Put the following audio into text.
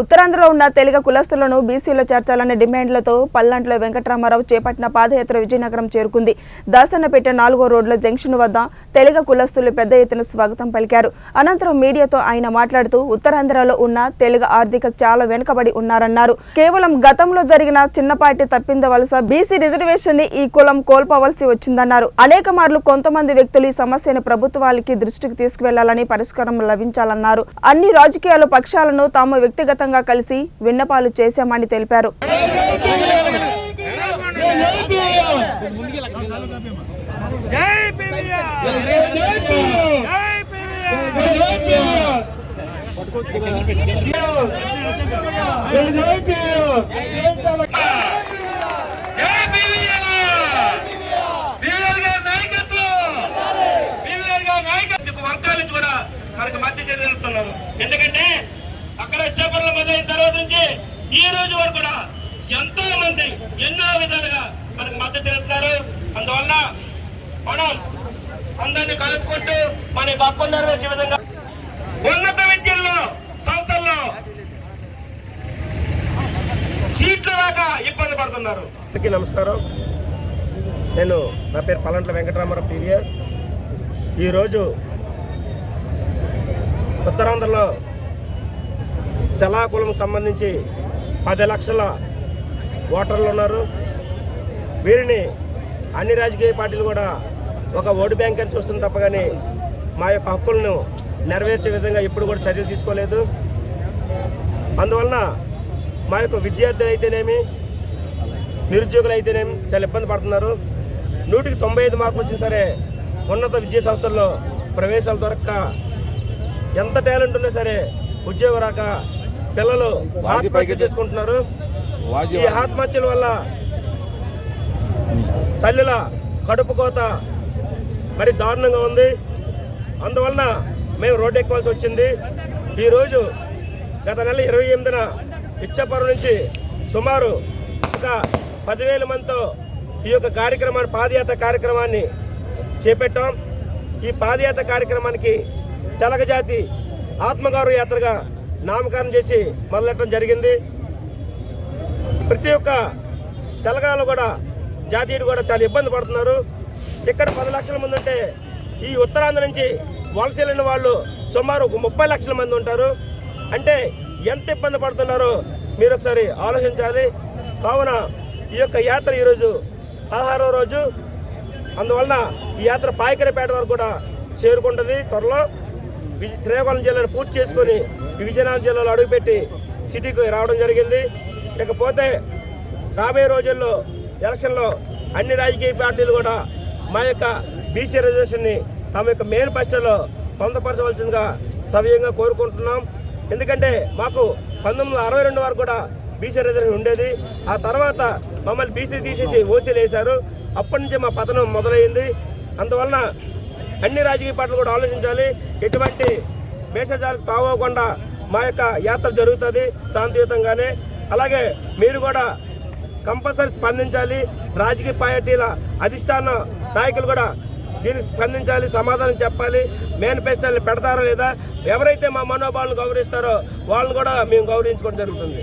ఉత్తరాంధ్రలో ఉన్న తెలుగు కులస్తులను బీసీలో చేర్చాలనే డిమాండ్లతో పల్లంట్లో వెంకటరామారావు చేపట్టిన పాదయాత్ర విజయనగరం చేరుకుంది. దాసన్నపేట నాలుగో రోడ్ల జంక్షన్ వద్ద తెలుగు కులస్తులు పెద్ద ఎత్తున స్వాగతం పలికారు. అనంతరం మీడియాతో ఆయన మాట్లాడుతూ ఉత్తరాంధ్రలో ఉన్న తెలుగు ఆర్థిక చాలా వెనుకబడి ఉన్నారన్నారు. కేవలం గతంలో జరిగిన చిన్నపాటి తప్పిందవలస బీసీ రిజర్వేషన్ని ఈ కులం కోల్పోవలసి వచ్చిందన్నారు. అనేక మార్లు కొంతమంది వ్యక్తులు ఈ సమస్యను ప్రభుత్వాలకి దృష్టికి తీసుకువెళ్ళాలని పరిష్కారం లభించాలన్నారు. అన్ని రాజకీయాల పక్షాలను తాము వ్యక్తిగత వ్యక్తిగతంగా కలిసి విన్నపాలు చేశామని తెలిపారు కూడా మనకు మధ్య ఎందుకంటే మొదలైన తర్వాత నుంచి ఈ రోజు వరకు కూడా ఎంతో మంది ఎన్నో విధాలుగా మనకు మద్దతు తెలుపుతారు అందువల్ల మనం అందరినీ కలుపుకుంటూ మన హక్కు నెరవేర్చే విధంగా ఉన్నత విద్యల్లో సంస్థల్లో సీట్లు రాక ఇబ్బంది పడుతున్నారు. నమస్కారం. నేను నా పేరు పలంట్ల వెంకటరామారావు పీవీఆర్. ఈరోజు ఉత్తరాంధ్రలో తెలాకులం సంబంధించి పది లక్షల ఓటర్లు ఉన్నారు. వీరిని అన్ని రాజకీయ పార్టీలు కూడా ఒక ఓటు బ్యాంక్ అని చూస్తుంది తప్ప కానీ మా యొక్క హక్కులను నెరవేర్చే విధంగా ఎప్పుడు కూడా చర్యలు తీసుకోలేదు. అందువలన మా యొక్క విద్యార్థులు అయితేనేమి నిరుద్యోగులు అయితేనేమి చాలా ఇబ్బంది పడుతున్నారు. నూటికి తొంభై ఐదు మార్కులు వచ్చినా సరే ఉన్నత విద్యా సంస్థల్లో ప్రవేశాలు దొరక్క ఎంత టాలెంట్ ఉన్నా సరే ఉద్యోగం రాక పిల్లలు ఆత్మహత్య చేసుకుంటున్నారు. ఈ ఆత్మహత్యల వల్ల తల్లుల కడుపు కోత మరి దారుణంగా ఉంది. అందువలన మేము రోడ్డు ఎక్కవలసి వచ్చింది. ఈరోజు గత నెల ఇరవై ఎనిమిదిన ఇచ్చాపురం నుంచి సుమారు ఒక పదివేల మందితో ఈ యొక్క కార్యక్రమాన్ని పాదయాత్ర కార్యక్రమాన్ని చేపట్టాం. ఈ పాదయాత్ర కార్యక్రమానికి తెలగజాతి ఆత్మగౌరవ యాత్రగా నామకరణం చేసి మొదలెట్టడం జరిగింది. ప్రతి ఒక్క తెలంగాణలో కూడా జాతీయులు కూడా చాలా ఇబ్బంది పడుతున్నారు. ఇక్కడ పది లక్షల మంది ఉంటే ఈ ఉత్తరాంధ్ర నుంచి వలస వెళ్ళిన వాళ్ళు సుమారు ఒక ముప్పై లక్షల మంది ఉంటారు. అంటే ఎంత ఇబ్బంది పడుతున్నారో మీరు ఒకసారి ఆలోచించాలి. కావున ఈ యొక్క యాత్ర ఈరోజు పదహారవ రోజు. అందువలన ఈ యాత్ర పాయకరపేట వరకు కూడా చేరుకుంటుంది త్వరలో. శ్రీకాకుళం జిల్లాను పూర్తి చేసుకొని విజయనగరం జిల్లాలో అడుగుపెట్టి సిటీకి రావడం జరిగింది. ఇకపోతే రాబోయే రోజుల్లో ఎలక్షన్లో అన్ని రాజకీయ పార్టీలు కూడా మా యొక్క బీసీ రిజర్వేషన్ని తమ యొక్క మేనిఫెస్టోలో పొందపరచవలసిందిగా సవ్యంగా కోరుకుంటున్నాం. ఎందుకంటే మాకు పంతొమ్మిది అరవై రెండు వరకు కూడా బీసీ రిజర్వేషన్ ఉండేది. ఆ తర్వాత మమ్మల్ని బీసీ తీసేసి ఓసీలు వేశారు. అప్పటి నుంచి మా పతనం మొదలైంది. అందువలన అన్ని రాజకీయ పార్టీలు కూడా ఆలోచించాలి. ఎటువంటి భేషజాలకు తావకుండా మా యొక్క యాత్ర జరుగుతుంది శాంతియుతంగానే. అలాగే మీరు కూడా కంపల్సరీ స్పందించాలి. రాజకీయ పార్టీల అధిష్టాన నాయకులు కూడా దీనికి స్పందించాలి సమాధానం చెప్పాలి. మేనిఫెస్టోని పెడతారా లేదా? ఎవరైతే మా మనోభావాలను గౌరవిస్తారో వాళ్ళని కూడా మేము గౌరవించుకోవడం జరుగుతుంది.